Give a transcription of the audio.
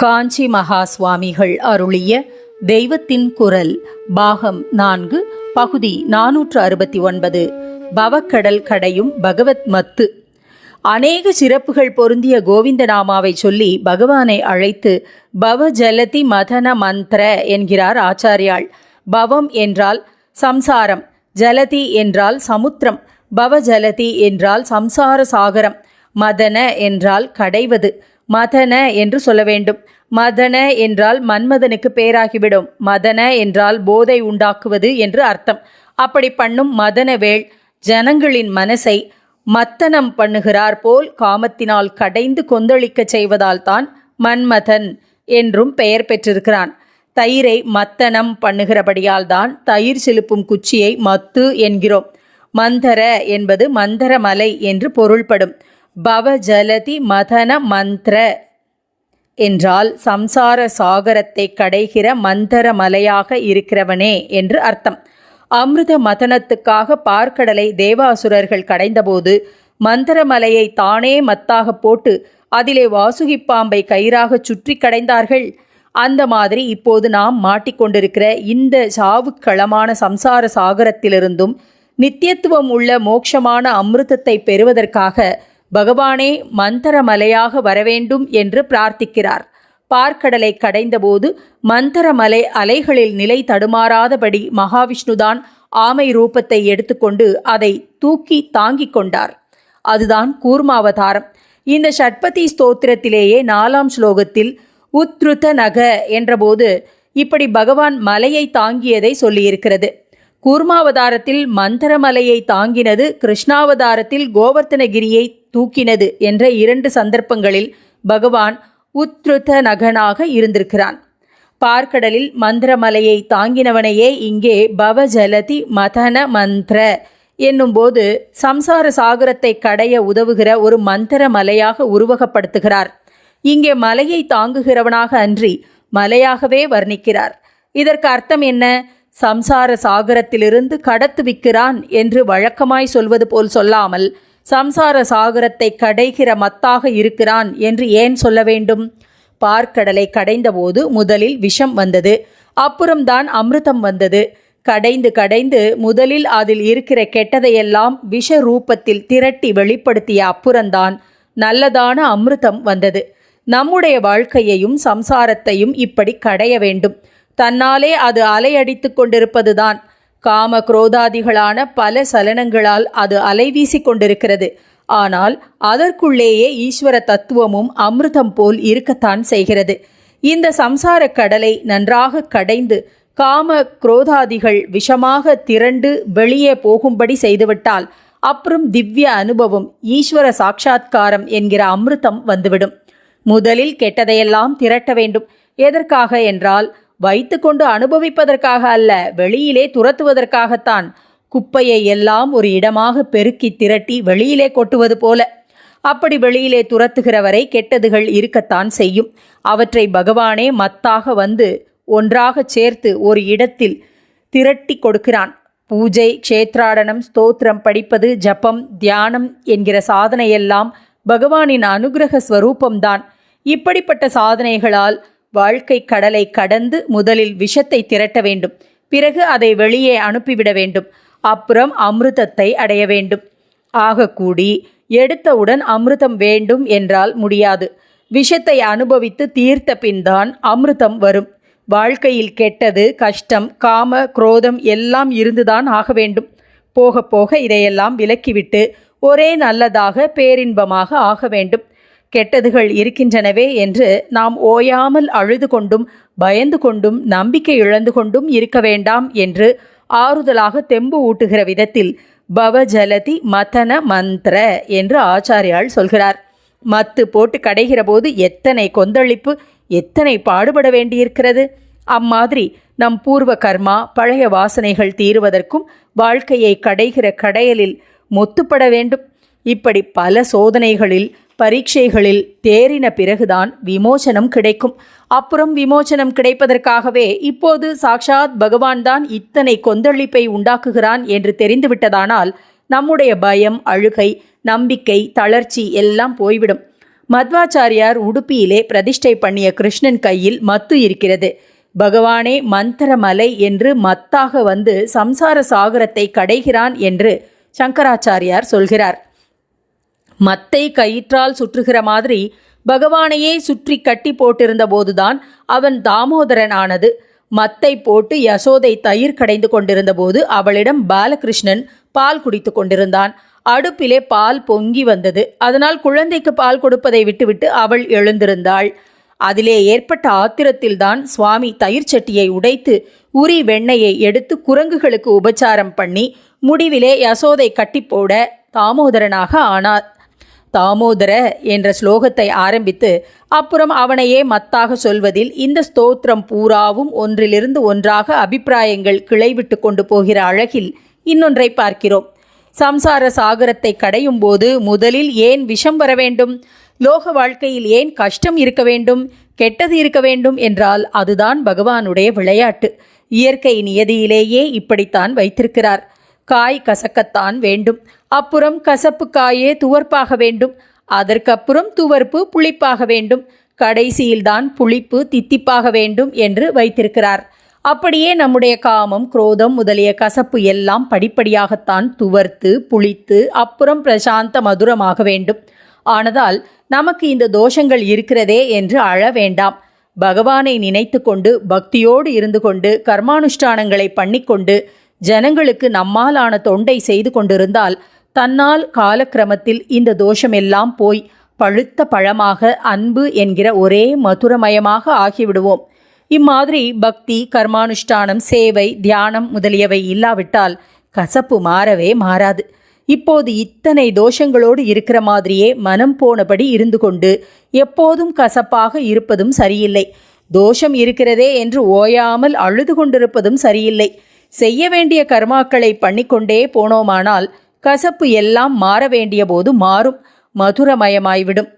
காஞ்சி மகா சுவாமிகள் அருளிய தெய்வத்தின் குரல் பாகம் நான்கு பகுதி நானூற்று அறுபத்தி ஒன்பது பவக்கடல் கடையும் பகவத் மத்து. அநேக சிறப்புகள் பொருந்திய கோவிந்த நாமாவை சொல்லி பகவானை அழைத்து பவ ஜலதி மதன மந்திர என்கிறார் ஆச்சாரியாள். பவம் என்றால் சம்சாரம் ஜலதி என்றால் சமுத்திரம் பவ ஜலதி என்றால் சம்சார சாகரம் மதன என்றால் கடைவது. மதன என்று சொல்ல வேண்டும். மதன என்றால் மன்மதனுக்கு பேராகிவிடும். மதன என்றால் போதை உண்டாக்குவது என்று அர்த்தம். அப்படி பண்ணும் மதனவேள் ஜனங்களின் மனசை மத்தனம் பண்ணுகிறார் போல் காமத்தினால் கடைந்து கொந்தளிக்கச் செய்வதால் தான் மன்மதன் என்றும் பெயர் பெற்றிருக்கிறான். தயிரை மத்தனம் பண்ணுகிறபடியால் தான் தயிர் செலுப்பும் குச்சியை மத்து என்கிறோம். மந்தர என்பது மந்தரமலை என்று பொருள்படும். பவஜலதி மதன மந்திர. என்றால் சம்சார சாகரத்தை கடைகிற மந்தர மலையாக இருக்கிறவனே என்று அர்த்தம். அமிர்த மதனத்துக்காக பார்க்கடலை தேவாசுரர்கள் கடைந்தபோது மந்திரமலையை தானே மத்தாக போட்டு அதிலே வாசுகி பாம்பை கயிறாக சுற்றி கடைந்தார்கள். அந்த மாதிரி இப்போது நாம் மாட்டிக்கொண்டிருக்கிற இந்த சாவுக்களமான சம்சார சாகரத்திலிருந்தும் நித்தியத்துவம் உள்ள மோட்சமான அமிர்தத்தை பெறுவதற்காக பகவானே மந்தரமலையாக வரவேண்டும் என்று பிரார்த்திக்கிறார். பார்க்கடலை கடைந்தபோது மந்தரமலை அலைகளில் நிலை தடுமாறாதபடி மகாவிஷ்ணுதான் ஆமை ரூபத்தை எடுத்துக்கொண்டு அதை தூக்கி தாங்கிக் கொண்டார். அதுதான் கூர்மாவதாரம். இந்த ஷட்பதி ஸ்தோத்திரத்திலேயே நாலாம் ஸ்லோகத்தில் உத்ருத நக என்றபோது இப்படி பகவான் மலையை தாங்கியதை சொல்லியிருக்கிறது. கூர்மாவதாரத்தில் மந்தரமலையை தாங்கினது கிருஷ்ணாவதாரத்தில் கோவர்த்தனகிரியை தூக்கினது என்ற இரண்டு சந்தர்ப்பங்களில் பகவான் உத்ருத நகனாக இருந்திருக்கிறான். பார்க்கடலில் மந்திரமலையை தாங்கினவனையே இங்கே பவஜலதி மதன மந்திர என்னும்போது சம்சார சாகரத்தை கடைய உதவுகிற ஒரு மந்திர மலையாக உருவகப்படுத்துகிறார். இங்கே மலையை தாங்குகிறவனாக அன்றி மலையாகவே வர்ணிக்கிறார். இதற்கு அர்த்தம் என்ன? சம்சார சாகரத்திலிருந்து கடத்துவிக்கிறான் என்று வழக்கமாய் சொல்வது போல் சொல்லாமல் சம்சார சாகரத்தை கடைகிற மத்தாக இருக்கிறான் என்று ஏன் சொல்ல வேண்டும்? பார்க்கடலை கடைந்தபோது முதலில் விஷம் வந்தது அப்புறம்தான் அமிர்தம் வந்தது. கடைந்து கடைந்து முதலில் அதில் இருக்கிற கெட்டதையெல்லாம் விஷ ரூபத்தில் திரட்டி வெளிப்படுத்திய அப்புறம்தான் நல்லதான அமிர்தம் வந்தது. நம்முடைய வாழ்க்கையையும் சம்சாரத்தையும் இப்படி கடைய வேண்டும். தன்னாலே அது அலையடித்து கொண்டிருப்பதுதான். காம குரோதாதிகளான பல சலனங்களால் அது அலைவீசி கொண்டிருக்கிறது. ஆனால் அதற்குள்ளேயே ஈஸ்வர தத்துவமும் அமிர்தம் போல் இருக்கத்தான் செய்கிறது. இந்த சம்சார கடலை நன்றாக கடைந்து காம குரோதாதிகள் விஷமாக திரண்டு வெளியே போகும்படி செய்துவிட்டால் அப்புறம் திவ்ய அனுபவம் ஈஸ்வர சாட்சா்காரம் என்கிற அமிர்தம் வந்துவிடும். முதலில் கெட்டதையெல்லாம் திரட்ட வேண்டும். எதற்காக என்றால் வைத்துக்கொண்டு அனுபவிப்பதற்காக அல்ல வெளியிலே துரத்துவதற்காகத்தான் குப்பையை எல்லாம் ஒரு இடமாக பெருக்கி திரட்டி வெளியிலே கொட்டுவது போல. அப்படி வெளியிலே துரத்துகிறவரை கெட்டதுகள் இருக்கத்தான் செய்யும். அவற்றை பகவானே மத்தாக வந்து ஒன்றாகச் சேர்த்து ஒரு இடத்தில் திரட்டி கொடுக்கிறான். பூஜை க்ஷேத்ராடனம் ஸ்தோத்திரம் படிப்பது ஜபம் தியானம் என்கிற சாதனையெல்லாம் பகவானின் அனுகிரக ஸ்வரூபம்தான். இப்படிப்பட்ட சாதனைகளால் வாழ்க்கை கடலை கடந்து முதலில் விஷத்தை திரட்ட வேண்டும். பிறகு அதை வெளியே அனுப்பிவிட வேண்டும். அப்புறம் அமிர்தத்தை அடைய வேண்டும். ஆகக்கூடி எடுத்தவுடன் அமிர்தம் வேண்டும் என்றால் முடியாது. விஷத்தை அனுபவித்து தீர்த்த பின்தான் அமிர்தம் வரும். வாழ்க்கையில் கெட்டது கஷ்டம் காம குரோதம் எல்லாம் இருந்துதான் ஆக வேண்டும். போக போக இதையெல்லாம் விலக்கிவிட்டு ஒரே நல்லதாக பேரின்பமாக ஆக வேண்டும். கெட்டதுகள் இருக்கின்றனவே என்று நாம் ஓயாமல் அழுது கொண்டும் பயந்து கொண்டும் நம்பிக்கை இழந்து கொண்டும் இருக்க வேண்டாம் என்று ஆறுதலாக தெம்பு ஊட்டுகிற விதத்தில் பவஜலதி மதன மந்திர என்று ஆச்சாரியால் சொல்கிறார். மத்து போட்டு கடைகிற போது எத்தனை கொந்தளிப்பு எத்தனை பாடுபட வேண்டியிருக்கிறது? அம்மாதிரி நம் பூர்வ கர்மா பழைய வாசனைகள் தீருவதற்கும் வாழ்க்கையை கடைகிற கடையலில் மொத்துப்பட வேண்டும். இப்படி பல சோதனைகளில் பரீட்சைகளில் தேறின பிறகுதான் விமோசனம் கிடைக்கும். அப்புறம் விமோசனம் கிடைப்பதற்காகவே இப்போது சாக்ஷாத் பகவான் தான் இத்தனை கொந்தளிப்பை உண்டாக்குகிறான் என்று தெரிந்துவிட்டதானால் நம்முடைய பயம் அழுகை நம்பிக்கை தளர்ச்சி எல்லாம் போய்விடும். மத்வாச்சாரியார் உடுப்பியிலே பிரதிஷ்டை பண்ணிய கிருஷ்ணன் கையில் மத்து இருக்கிறது. பகவானே மந்திரமலை என்று மத்தாக வந்து சம்சார சாகரத்தை கடைகிறான் என்று சங்கராச்சாரியார் சொல்கிறார். மத்தை கயிற்றால் சுற்றுகிற மாதிரி பகவானையே சுற்றி கட்டி போட்டிருந்த போதுதான் அவன் தாமோதரன் ஆனது மத்தை போட்டு யசோதை தயிர் கடைந்து கொண்டிருந்த போது அவளிடம் பாலகிருஷ்ணன் பால் குடித்து கொண்டிருந்தான். அடுப்பிலே பால் பொங்கி வந்தது. அதனால் குழந்தைக்கு பால் கொடுப்பதை விட்டுவிட்டு அவள் எழுந்திருந்தாள். அதிலே ஏற்பட்ட ஆத்திரத்தில்தான் சுவாமி தயிர் சட்டியை உடைத்து உரி வெண்ணெயை எடுத்து குரங்குகளுக்கு உபச்சாரம் பண்ணி முடிவிலே யசோதை கட்டி போட தாமோதரனாக ஆனார். தாமோதர என்ற ஸ்லோகத்தை ஆரம்பித்து அப்புறம் அவனையே மத்தாக சொல்வதில் இந்த ஸ்தோத்திரம் பூராவும் ஒன்றிலிருந்து ஒன்றாக அபிப்பிராயங்கள் கிளைவிட்டு கொண்டு போகிற அழகில் இன்னொன்றை பார்க்கிறோம். சம்சார சாகரத்தை கடையும் போது முதலில் ஏன் விஷம் வர வேண்டும்? லோக வாழ்க்கையில் ஏன் கஷ்டம் இருக்க வேண்டும்? கெட்டது இருக்க வேண்டும் என்றால் அதுதான் பகவானுடைய விளையாட்டு. இயற்கை நியதியிலேயே இப்படித்தான் வைத்திருக்கிறார். காய் கசக்கத்தான் வேண்டும். அப்புறம் கசப்பு காயே துவர்ப்பாக வேண்டும். அதற்கப்புறம் துவர்ப்பு புளிப்பாக வேண்டும். கடைசியில்தான் புளிப்பு தித்திப்பாக வேண்டும் என்று வைத்திருக்கிறார். அப்படியே நம்முடைய காமம் குரோதம் முதலிய கசப்பு எல்லாம் படிப்படியாகத்தான் துவர்த்து புளித்து அப்புறம் பிரசாந்த மதுரமாக வேண்டும். ஆனதால் நமக்கு இந்த தோஷங்கள் இருக்கிறதே என்று அழ வேண்டாம். பகவானை நினைத்து கொண்டு பக்தியோடு இருந்து கொண்டு கர்மானுஷ்டானங்களை பண்ணிக்கொண்டு ஜனங்களுக்கு நம்மாலான தொண்டை செய்து கொண்டிருந்தால் தன்னால் காலக்கிரமத்தில் இந்த தோஷமெல்லாம் போய் பழுத்த பழமாக அன்பு என்கிற ஒரே மதுரமயமாக ஆகிவிடுவோம். இம்மாதிரி பக்தி கர்மானுஷ்டானம் சேவை தியானம் முதலியவை இல்லாவிட்டால் கசப்பு மாறவே மாறாது. இப்போது இத்தனை தோஷங்களோடு இருக்கிற மாதிரியே மனம் போனபடி இருந்து கொண்டு எப்போதும் கசப்பாக இருப்பதும் சரியில்லை. தோஷம் இருக்கிறதே என்று ஓயாமல் அழுது கொண்டிருப்பதும் சரியில்லை. செய்ய வேண்டிய கர்மாக்களை பண்ணிக்கொண்டே போனோமானால் கசப்பு எல்லாம் மாற வேண்டிய போது மாறும் மதுரமயமாய்விடும்.